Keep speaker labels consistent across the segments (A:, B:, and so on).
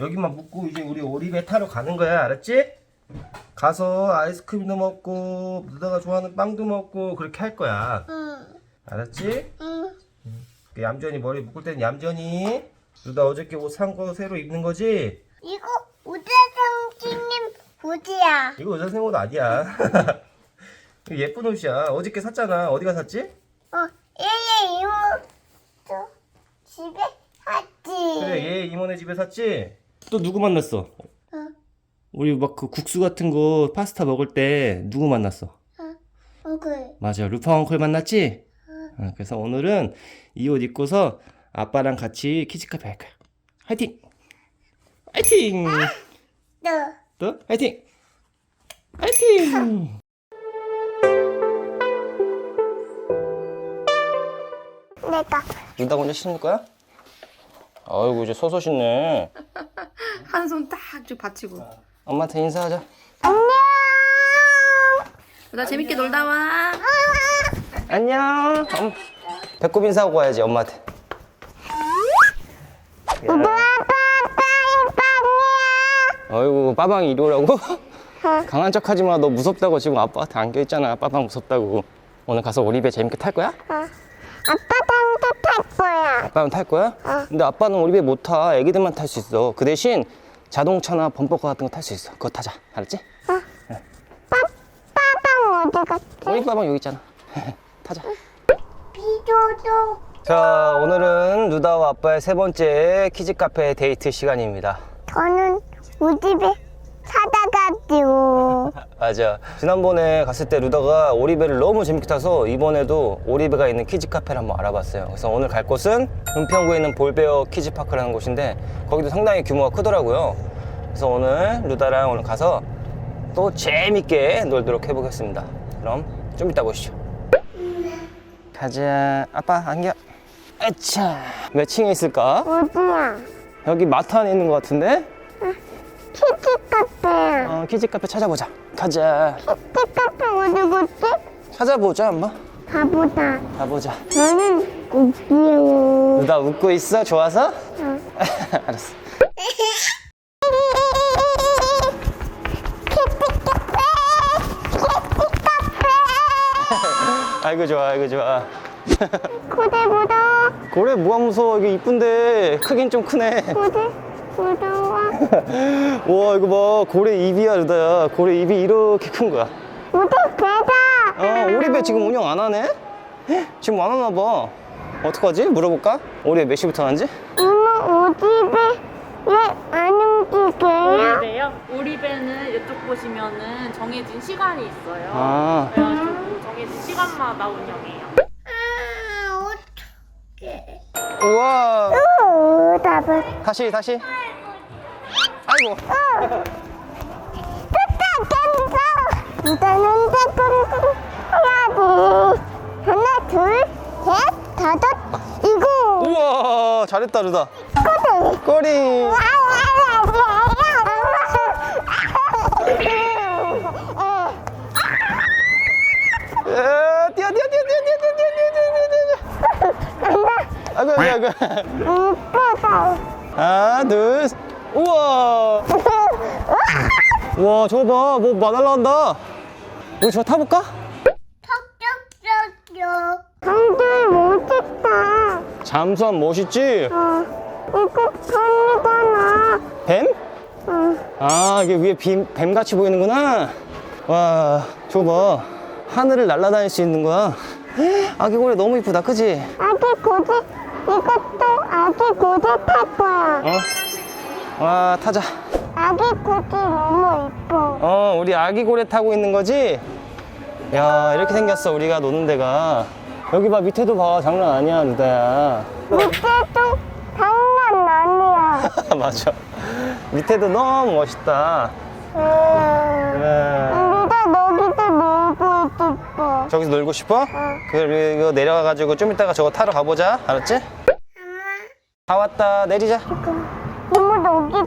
A: 여기만 묻고 이제 우리 오리배 타러 가는 거야 알았지? 가서 아이스크림도 먹고 누나가 좋아하는 빵도 먹고 그렇게 할 거야
B: 응.
A: 알았지?
B: 응.
A: 그 얌전히 머리 묶을 때는 얌전히 누나 어저께 옷 산 거 새로 입는 거지?
B: 이거 우대성씨님 옷이야.
A: 이거 여자 생옷 아니야 이거 예쁜 옷이야 어저께 샀잖아 어디가 샀지?
B: 어, 얘얘 이모도 집에 갔지.
A: 그래 얘 이모네 집에 샀지? 또 누구 만났어?
B: 응.
A: 우리 막 그 국수 같은 거 파스타 먹을 때 누구 만났어?
B: 응. 엉클.
A: 맞아 루파 엉클 만났지? 어, 그래서 오늘은 이 옷 입고서 아빠랑 같이 키즈카페 할 거야 화이팅! 화이팅!
B: 너.
A: 또 화이팅! 화이팅!
B: 내가.
A: 누나 먼저 신을 거야? 아이고 이제 서서 신네
C: 한 손 딱 쭉 받치고.
A: 엄마한테 인사하자
B: 안녕.
C: 나 재밌게 놀다 와.
A: 안녕 엄, 배꼽 인사하고 가야지 엄마한테 아이고 빠방이 이리 오라고? 강한 척 하지 마. 너 무섭다고 지금 아빠한테 안겨 있잖아. 빠방 무섭다고. 오늘 가서 오리배 재밌게 탈 거야?
B: 아빠랑도 탈 거야.
A: 아빠는 탈 거야? 근데 아빠는 오리배 못 타. 애기들만 탈 수 있어. 그 대신 자동차나 범퍼카 같은 거 탈 수 있어. 그거 타자. 알았지?
B: 빠방 어디 갔지?
A: 우리 빠방 여기 있잖아. 타자.
B: 비도도.
A: 자, 오늘은 누다와 아빠의 세 번째 키즈 카페 데이트 시간입니다.
B: 저는 우리 집에 찾아가지고.
A: 맞아. 지난번에 갔을 때 루다가 오리배를 너무 재밌게 타서 이번에도 오리배가 있는 키즈 카페를 한번 알아봤어요. 그래서 오늘 갈 곳은 은평구에 있는 볼베어 키즈 파크라는 곳인데 거기도 상당히 규모가 크더라고요. 그래서 오늘 루다랑 오늘 가서 또 재밌게 놀도록 해보겠습니다. 그럼 좀 이따 보시죠. 가자. 아빠 안겨. 아차. 몇 층에 있을까?
B: 어디야?
A: 여기 마트 안에 있는 것 같은데?
B: 키즈 카페야.
A: 어, 키즈 카페 찾아보자. 가자.
B: 키즈 카페 어디 갔지?
A: 찾아보자, 엄마.
B: 가보자.
A: 가보자.
B: 저는 웃기요.
A: 누나 웃고 있어? 좋아서?
B: 응.
A: 알았어. 아이고 좋아, 아이고 좋아.
B: 고대 보다
A: 고래 뭐가 무서워? 이게 이쁜데 크긴 좀 크네.
B: 고대 무서워.
A: 와 이거 봐, 고래 입이야, 루다야. 고래 입이 이렇게 큰 거야.
B: 고대 배다.
A: 아, 오리배 지금 운영 안 하네? 헉, 지금 안 하나 봐. 어떡하지? 물어볼까? 오리배 몇 시부터 하는지?
B: 이모 우리 집에 왜안 움직여요?
C: 오리배요? 오리배는 이쪽 보시면은 정해진 시간이 있어요.
A: 아.
C: 그래가지고 정해진 시간마다 운영해요.
B: 아 어떡해.
A: 우와.
B: 오 답을.
A: 다시, 다시. 아이고.
B: 끝났겠어. 일단은 댓글 해야지. 하나 둘 셋 다섯 이거.
A: 우와, 잘했다, 루다.
B: 고대.
A: 꼬리. 에, 뛰어, 뛰어, 뛰어, 뛰어, 뛰어, 뛰어, 뛰어, 뛰어, 뛰어, 뛰어. 아이고, 아이고, 아이고.
B: 이쁘다.
A: 하나, 둘, 셋. 우와. 와, 저거 봐. 뭐 마날라한다. 우리 저거 타볼까?
B: 형들 멋있다.
A: 잠수함 멋있지?
B: 어, 이거 뱀이잖아.
A: 뱀?
B: 어,
A: 아, 이게 위에 뱀, 뱀같이 보이는구나. 와, 저거 봐. 하늘을 날아다닐 수 있는 거야. 아기 고래 너무 이쁘다, 그지?
B: 아기 고지, 이것도 아기 고지 탈 거야.
A: 어? 와, 타자.
B: 아기 고지 너무 이뻐.
A: 어, 우리 아기 고래 타고 있는 거지? 야, 이렇게 생겼어, 우리가 노는 데가. 여기 봐, 밑에도 봐. 장난 아니야, 루다야.
B: 밑에도 장난 아니야.
A: 맞아. 밑에도 너무 멋있다.
B: 음,
A: 그래.
B: 우리가 여기서 놀고 싶어.
A: 저기서 놀고 싶어? 그래, 이거 내려가가지고 좀 이따가 저거 타러 가보자. 알았지? 다 왔다. 내리자.
B: 이모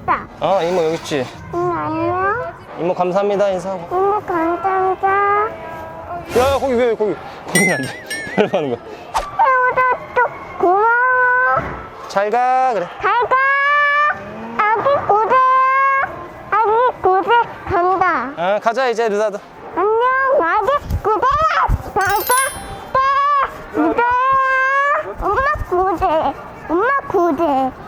B: 아빠.
A: 어 이모 여기 있지.
B: 응 안녕.
A: 이모 감사합니다 인사하고.
B: 이모 감사합니다.
A: 야야 거기 왜 거기 거기 안 돼. 이러 하는 거야.
B: 해우도 고마워.
A: 잘 가 그래.
B: 잘 가. 아기 고대. 아기 고대 간다.
A: 어 가자 이제 르다도.
B: 안녕 아기 고대. 잘가. 때. 무서워. 엄마 고대. 엄마 고대.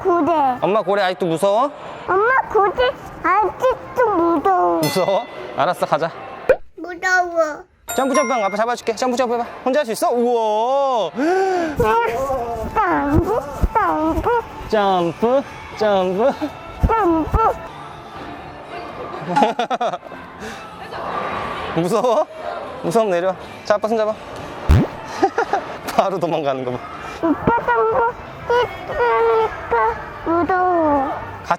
B: 엄마 구대.
A: 엄마 고래 아직도 무서워?
B: 엄마 구대 아직도 무서워.
A: 무서워? 알았어 가자
B: 무서워.
A: 점프 점프 아빠 잡아줄게 점프 점프 해봐 혼자 할 수 있어? 우와
B: 점프, 점프,
A: 점프 점프
B: 점프.
A: 무서워? 무서움 내려 자 아빠 손 잡아 바로 도망가는 거 봐
B: 오빠 점프.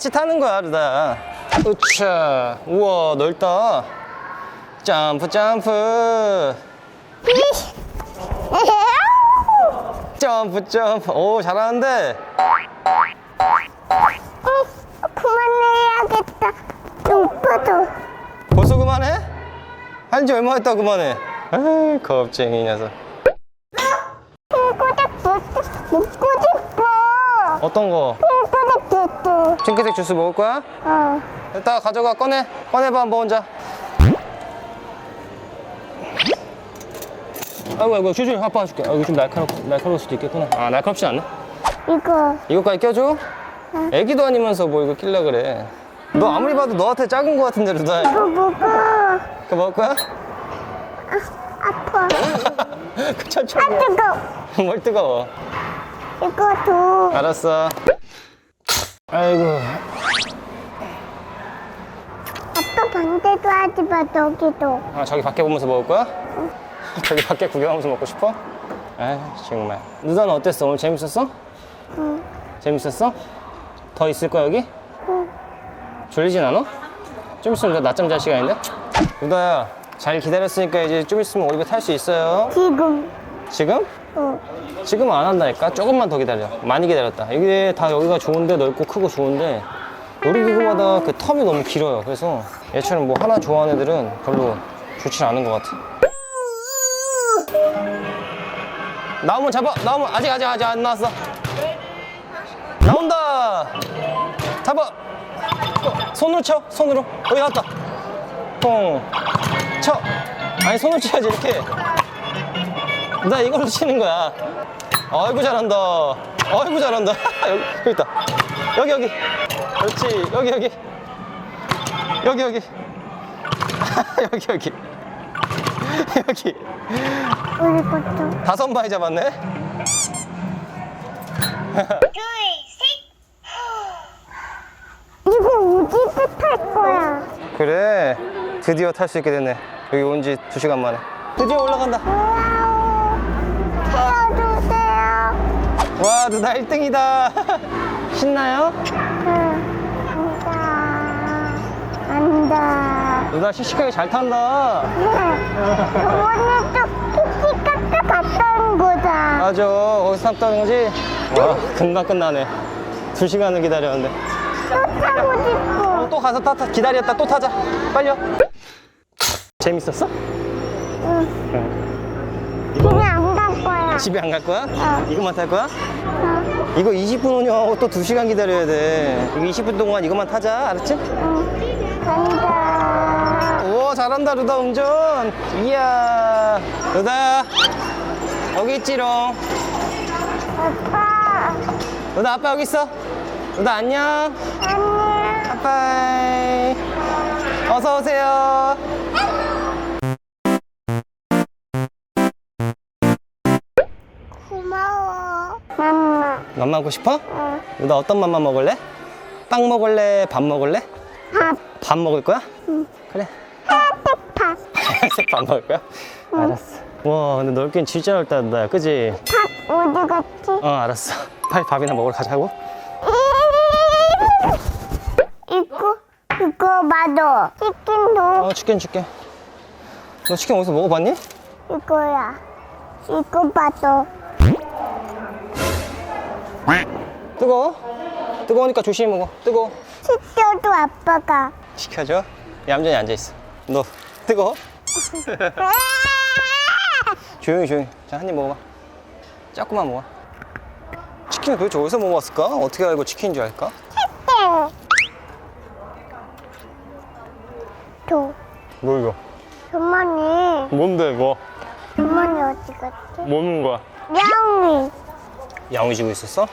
A: 같이 타는 거야 루다야 으차 우와 넓다 점프 점프 점프 점프 오 잘하는데
B: 어, 그만해야겠다. 오빠도.
A: 벌써 그만해? 한지 얼마 했다 그만해 에이 겁쟁이 녀석
B: 핑크색 주스 먹고 싶어.
A: 어떤 거?
B: 주스.
A: 핑크색 주스 먹을 거야?
B: 어.
A: 이따 가져가 꺼내 꺼내봐 한번 혼자 아이고 아이고 조심히 아빠 해줄게 아, 이거 좀 날카롭, 날카로울 수도 있겠구나 아 날카롭지 않네
B: 이거.
A: 이거까지 껴줘? 애기도 아니면서 뭐 이거 낄라 그래 너 아무리 봐도 너한테 작은 거 같은데 루다
B: 이거 먹어.
A: 그거 먹을 거야?
B: 아파.
A: 그 천천히
B: 아, 뜨거.
A: 해. 뭘 뜨거워
B: 이거 줘.
A: 알았어 아이고
B: 아빠 반대도 하지 마, 저기도.
A: 아 저기 밖에 보면서 먹을 거야? 저기 밖에 구경하면서 먹고 싶어? 아 정말 누나는 어땠어? 오늘 재밌었어?
B: 응.
A: 재밌었어? 더 있을 거야 여기?
B: 응.
A: 졸리진 않아? 좀 있으면 너 낮잠 잘 시간인데? 누나야 잘 기다렸으니까 이제 좀 있으면 오리배 탈수 있어요
B: 지금.
A: 지금?
B: 어.
A: 지금은 안 한다니까? 조금만 더 기다려. 많이 기다렸다. 여기 다 여기가 좋은데 넓고 크고 좋은데 놀이기구마다 그 텀이 너무 길어요. 그래서 얘처럼 뭐 하나 좋아하는 애들은 별로 좋지 않은 것 같아. 나오면 잡아. 나오면 아직 아직 아직 안 나왔어. 나온다. 잡아. 어, 손으로 쳐. 손으로. 여기 나왔다. 통쳐. 아니 손으로 쳐야지 이렇게 나 이걸로 치는 거야. 아이고 잘한다. 아이고 잘한다. 여기, 여기 있다. 여기 여기. 그렇지. 여기 여기. 여기 여기. 여기 여기. 여기.
B: 우리 것도.
A: 다섯 마리 잡았네.
B: 이거 우지도 탈 거야.
A: 그래. 드디어 탈 수 있게 됐네. 여기 온 지 두 시간 만에. 드디어 올라간다.
B: 와우. 태워주세요.
A: 와, 누나 1등이다. 신나요?
B: 응. 안다. 안다.
A: 누나 씩씩하게 잘 탄다.
B: 저번에 또 키키카트 갔다 온 거다.
A: 맞아. 거기서 탔다는 거지? 와, 금방 끝나네. 두 시간을 기다렸는데.
B: 또 타고 싶어.
A: 어, 또 가서 타, 타, 기다렸다 또 타자. 빨리요. 재밌었어?
B: 응. 그냥.
A: 집에 안 갈 거야?
B: 어.
A: 이것만 탈 거야?
B: 어.
A: 이거 20분 운영하고 또 2시간 기다려야 돼. 이거 20분 동안 이것만 타자. 알았지?
B: 응. 간다.
A: 우와, 잘한다, 루다 운전. 이야. 루다. 여기 있지롱.
B: 아빠.
A: 루다, 아빠 여기 있어. 루다, 안녕.
B: 안녕.
A: 아빠이. 어서 오세요.
B: 맘마.
A: 하고 싶어?
B: 어.
A: 루다 어떤 맘마 먹을래? 빵 먹을래? 밥 먹을래?
B: 밥.
A: 밥 먹을 거야?
B: 응.
A: 그래.
B: 하얀색 밥.
A: 하얀색 밥 먹을 거야? 알았어. 와, 근데 넓긴 진짜 넓다, 나 그지?
B: 밥 어디 갔지?
A: 어, 알았어. 빨리 밥이나 먹으러 가자고.
B: 이거 이거 봐도 치킨도
A: 어, 치킨 줄게. 너 치킨 어디서 먹어봤니?
B: 이거야. 이거 봐도
A: 뜨거워? 뜨거우니까 조심히 먹어. 뜨거워.
B: 시켜도 아빠가.
A: 시켜줘. 얌전히 앉아있어. 너 뜨거워? 조용히 조용히. 자, 한 입 먹어봐. 조금만 먹어. 치킨을 도대체 어디서 먹어봤을까? 어떻게 알고 치킨인 줄 알까? 도뭐 이거?
B: 주머니.
A: 뭔데 이거?
B: 주머니 어디 갔지?
A: 뭐는 거야?
B: 야옹이.
A: 야옹이 지고 있었어?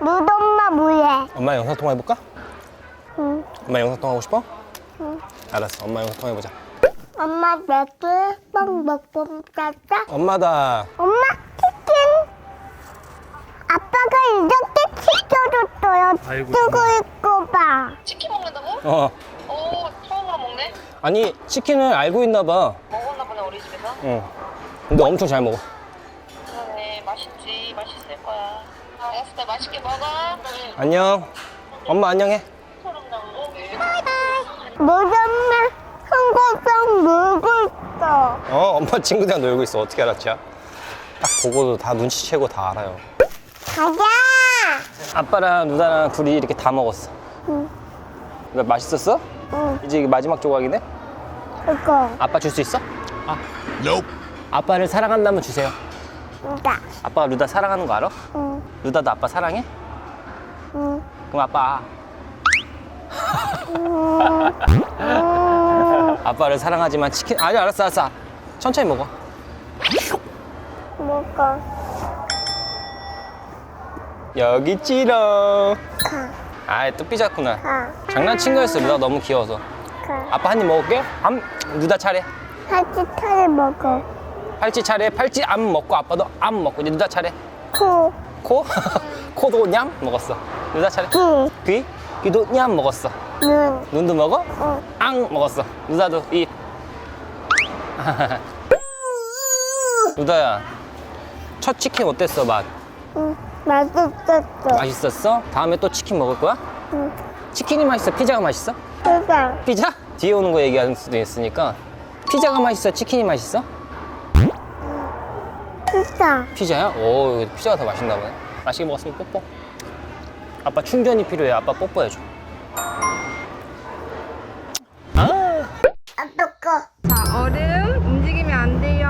B: 루dom마 뭐해?
A: 엄마 영상 통화 해볼까?
B: 응.
A: 엄마 영상 통화 하고 싶어? 응. 알았어. 엄마 영상 통화 해보자.
B: 엄마 내게 빵 먹고 짜자.
A: 엄마다.
B: 엄마 치킨. 아빠가 이렇게 시켜줬어요.
A: 아이고,
B: 뜨고 있고 봐.
D: 치킨 먹는다고?
A: 어.
D: 오, 처음으로 먹네?
A: 아니 치킨을 알고 있나 봐.
D: 먹었나 보네, 우리 집에서?
A: 응. 근데 엄청 잘 먹어.
D: 그러네, 맛있지. 맛있을 거야. 알았을 때 맛있게 먹어.
A: 안녕. 엄마 안녕해.
B: 무덤마 한국성 놀고 있어.
A: 어, 엄마 친구들이랑 놀고 있어. 어떻게 알았지? 딱 보고도 다 눈치채고 다 알아요.
B: 가자.
A: 아빠랑 누나랑 둘이 이렇게 다 먹었어.
B: 응.
A: 왜 맛있었어?
B: 응.
A: 이제 이게 마지막 조각이네?
B: 이거.
A: 아빠 줄 수 있어? 아. 아빠를 사랑한다면 주세요.
B: 이다.
A: 아빠가 루다 사랑하는 거 알아?
B: 응.
A: 루다도 아빠 사랑해?
B: 응.
A: 그럼 아빠. 아빠를 사랑하지만 치킨 아니 알았어 알았어 천천히 먹어
B: 뭐가?
A: 여기
B: 가.
A: 아이 또 삐졌구나
B: 가.
A: 장난친 거였어 루다 너무 귀여워서
B: 가.
A: 아빠 한 입 먹을게 암 루다 차례
B: 같이 타를 먹어.
A: 팔찌 차례 팔찌 암 먹고 아빠도 암 먹고 이제 루다 차례?
B: 코.
A: 코? 코도 냠? 먹었어. 루다 차례?
B: 귀.
A: 귀? 귀도 냠 먹었어.
B: 눈.
A: 눈도 먹어?
B: 응.
A: 앙 먹었어. 루다도 입 루다야 첫 치킨 어땠어 맛?
B: 응. 맛있었어.
A: 맛있었어? 다음에 또 치킨 먹을 거야?
B: 응.
A: 치킨이 맛있어? 피자가 맛있어?
B: 그다.
A: 피자? 뒤에 오는 거 얘기할 수도 있으니까. 피자가 맛있어? 치킨이 맛있어
B: 진짜.
A: 피자야 오 피자가 더 맛있나 보네 맛있게 먹었으면 뽀뽀 아빠 충전이 필요해 아빠 뽀뽀해줘 아
B: 아빠 거.
E: 자, 얼음 움직이면 안 돼요.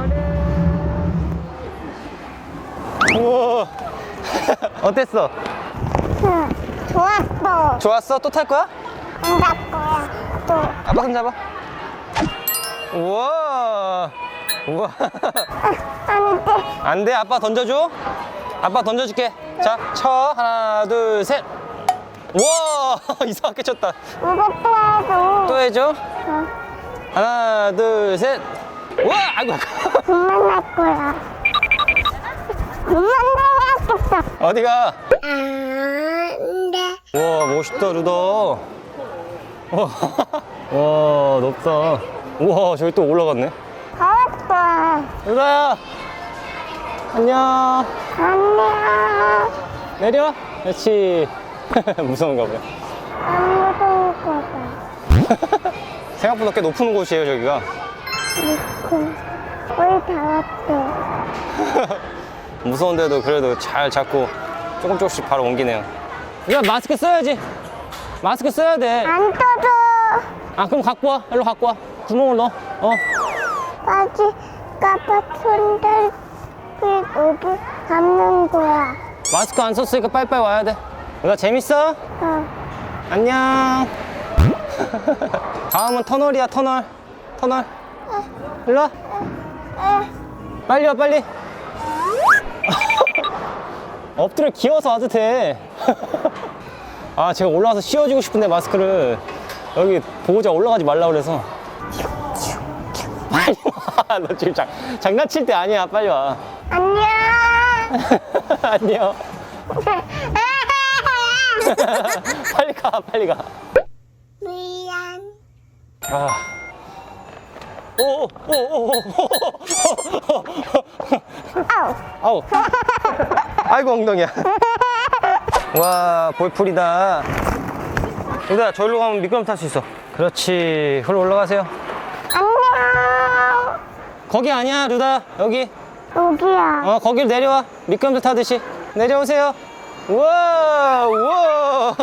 E: 얼음.
A: 우와 어땠어
B: 응. 좋았어.
A: 좋았어 또 탈 거야
B: 안갈 거야. 또.
A: 아빠 손 잡아 우와 우와
B: 안 돼.
A: 안 돼 아빠 던져줘 아빠 던져줄게 자 쳐 하나 둘 셋 우와 이상하게 쳤다
B: 이것도 해줘.
A: 또 해줘
B: 응.
A: 하나 둘 셋 우와 아이고
B: 그만 할 거야. 그만 나야겠어.
A: 어디가
B: 안 돼.
A: 우와 멋있다 루다 우와 와 높다 우와 저기 또 올라갔네 루다야. 안녕.
B: 안녕.
A: 내려. 그렇지. 무서운가 보네.
B: 안 무서울 거다.
A: 생각보다 꽤 높은 곳이에요 저기가.
B: 미친. 우리 다 왔어.
A: 무서운데도 그래도 잘 잡고 조금 조금씩 바로 옮기네요. 야 마스크 써야지. 마스크 써야 돼아
B: 안 떠줘.
A: 그럼 갖고 와. 일로 갖고 와. 구멍을 넣어. 어.
B: 빠지 까봐 손들 그 여기 감는 거야.
A: 마스크 안 썼으니까 빨리빨리 와야 돼 누나 재밌어?
B: 어.
A: 안녕 다음은 터널이야 터널 터널 일로 와
B: 에.
A: 빨리 와 빨리 엎드려 기어서 와도 돼. 아 제가 올라와서 씌워주고 싶은데 마스크를 여기 보호자 올라가지 말라 그래서 빨리 와. 너 지금 장, 장난칠 때 아니야 빨리 와.
B: 안녕.
A: 안녕. 빨리 가 빨리 가.
B: 미안.
A: 아. 오 오 오오.
B: 아우.
A: 아우. 아이고 엉덩이야. 와 볼풀이다. 여기다 저기로 가면 미끄럼 탈 수 있어. 그렇지. 그로 올라가세요. 거기 아니야 루다. 여기.
B: 여기야.
A: 어 거기로 내려와. 미끄럼틀 타듯이 내려오세요. 우와 우와.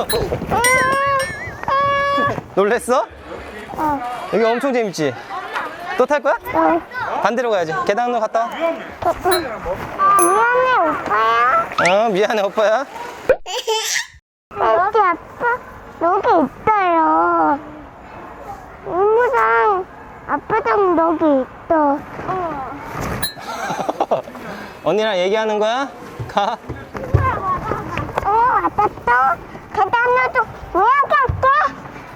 A: 놀랬어?
B: 어.
A: 여기 엄청 재밌지? 또 탈 거야?
B: 어.
A: 반대로 가야지. 계단으로 갔다 와.
B: 미안해 오빠야.
A: 어 미안해 오빠야.
B: 여기 아빠 여기 아빠랑 여기 있어. 어.
A: 언니랑 얘기하는 거야? 가.
B: 어, 아빠 또 계단으로 올라갈게.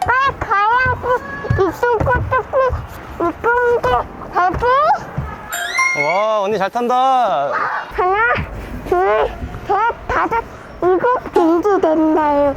B: 빨리 가야지. 이쁜 꽃도 이쁜 게, 갈비.
A: 와, 언니 잘 탄다.
B: 하나, 둘, 셋, 다섯, 일곱, 네, 일이 된다요.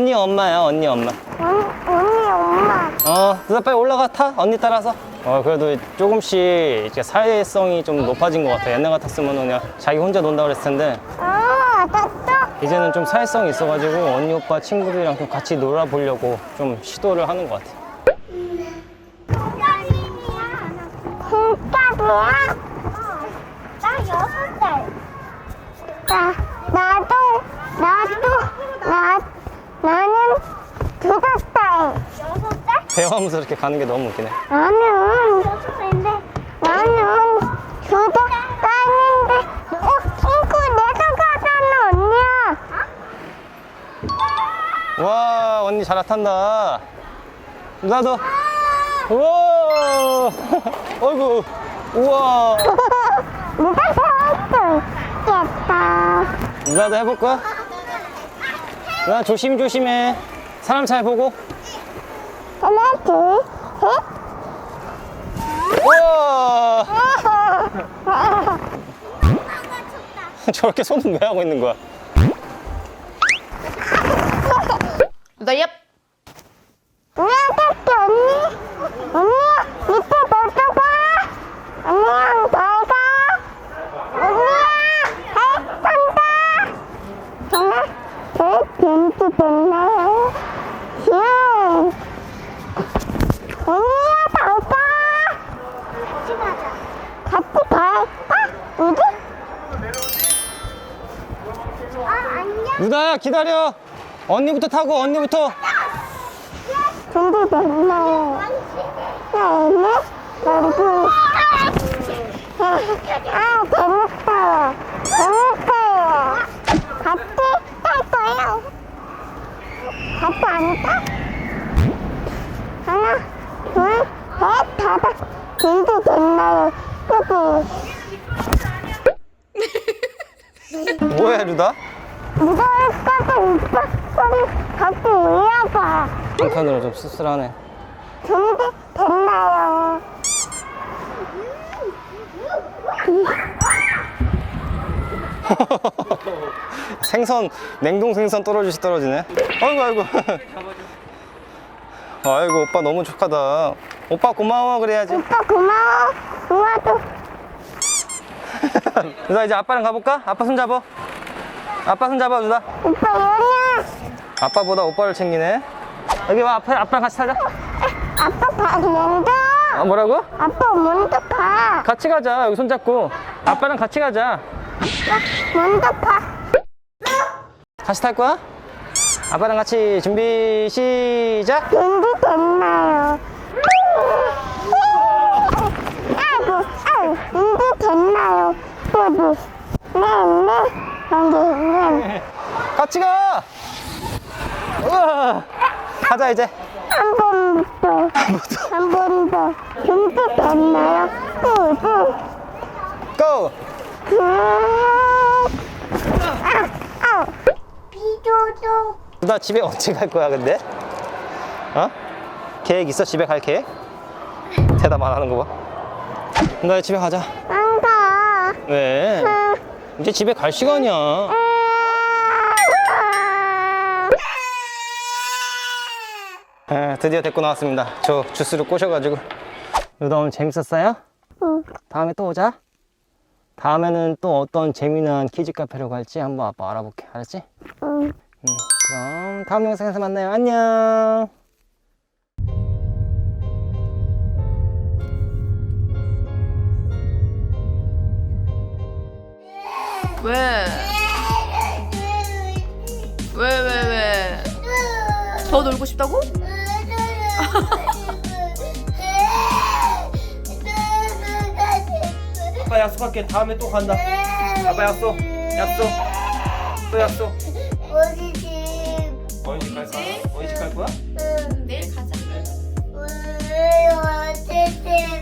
A: 언니 엄마야, 언니 엄마.
B: 언, 언니 엄마.
A: 어, 누나 빨리 올라가 타. 언니 따라서. 어, 그래도 조금씩 이제 사회성이 좀 높아진 것 같아. 옛날 같았으면 그냥 자기 혼자 논다 그랬을 텐데
B: 어, 알았어.
A: 이제는 좀 사회성이 있어가지고 언니 오빠 친구들이랑 좀 같이 놀아보려고 좀 시도를 하는 것 같아.
B: 진짜로야? 나 여섯 살. 나 나도 나도 나 나는 다섯 살. 여섯 살?
A: 대화하면서 이렇게 가는 게 너무 웃기네.
B: 나는 여섯 살인데 나는 다섯 살인데 어 친구 내가 가잖아 언니야.
A: 와, 언니 잘 탄다. 누나도. 우와. 어이구. 우와.
B: 누가 살았어? 됐다.
A: 누나도 해볼 거야? 누나 조심 조심해. 사람 잘 보고.
B: 하나 둘 셋.
A: 우와. 저렇게 손은 왜 하고 있는 거야?
C: 나 얍.
B: 우리한테 언니? 언니야 밑에 너도 봐 언니야 너가 언니야 잘 산다 하나 둘 벤치 됐나요? 슈 언니야 잘가 같이 가자 같이 갈까? 우리? 아 안녕
A: 누나야 기다려. 언니부터 타고 언니부터.
B: 준비됐나요? 네, 여기. 아, 재밌어요. 재밌어요. 같이 탈 거예요. 앉아? 하나, 둘, 셋, 다섯. 준비됐나요? 여기.
A: 뭐야 루다?
B: 거도 있어. 우리 같이 올라가.
A: 한편으로 좀 씁쓸하네.
B: 준비 됐나요?
A: 생선 냉동 생선 떨어지시 떨어지네. 아이고 아이고. 아이고 오빠 너무 축하다. 오빠 고마워 그래야지.
B: 오빠 고마워. 누나도
A: 누나 이제 아빠랑 가볼까? 아빠 손 잡아. 아빠 손 잡아 누나.
B: 오빠 연이야.
A: 아빠보다 오빠를 챙기네. 여기 와 앞에 아빠랑 같이 타자.
B: 아빠 가 먼저.
A: 아 뭐라고?
B: 아빠 먼저 가.
A: 같이 가자. 여기 손 잡고. 아빠랑 같이 가자.
B: 먼저 가.
A: 같이 탈 거야? 아빠랑 같이 준비 시작.
B: 준비됐나요? 아이고, 아이고, 준비됐나요? 여기. 네, 네. 여기, 네.
A: 같이 가. 우와. 가자 이제.
B: 한 번부터. 한번 더. 준비됐나요? 응, 응.
A: 고.
B: 아, 아.
A: 나 집에 언제 갈 거야 근데? 어? 계획 있어 집에 갈 계획? 대답 안 하는 거 봐. 나 집에 가자.
B: 안 가.
A: 왜?
B: 응.
A: 이제 집에 갈 시간이야. 에, 드디어 데리고 나왔습니다. 저 주스를 꼬셔가지고. 루다 오늘 재밌었어요?
B: 응.
A: 다음에 또 오자. 다음에는 또 어떤 재미난 키즈 카페로 갈지 한번 아빠 알아볼게. 알았지?
B: 응.
A: 음, 그럼 다음 영상에서 만나요. 안녕.
C: 왜? 왜, 왜, 왜? 더 놀고 싶다고?
A: 아빠 약속할게. 다음에 또 간다. 아빠 약속. 약속. 또 약속.
B: 우리 집
A: 어디 집 갈 거야? 어디 집 갈 거야? 내일 가자. 우리 어쨌든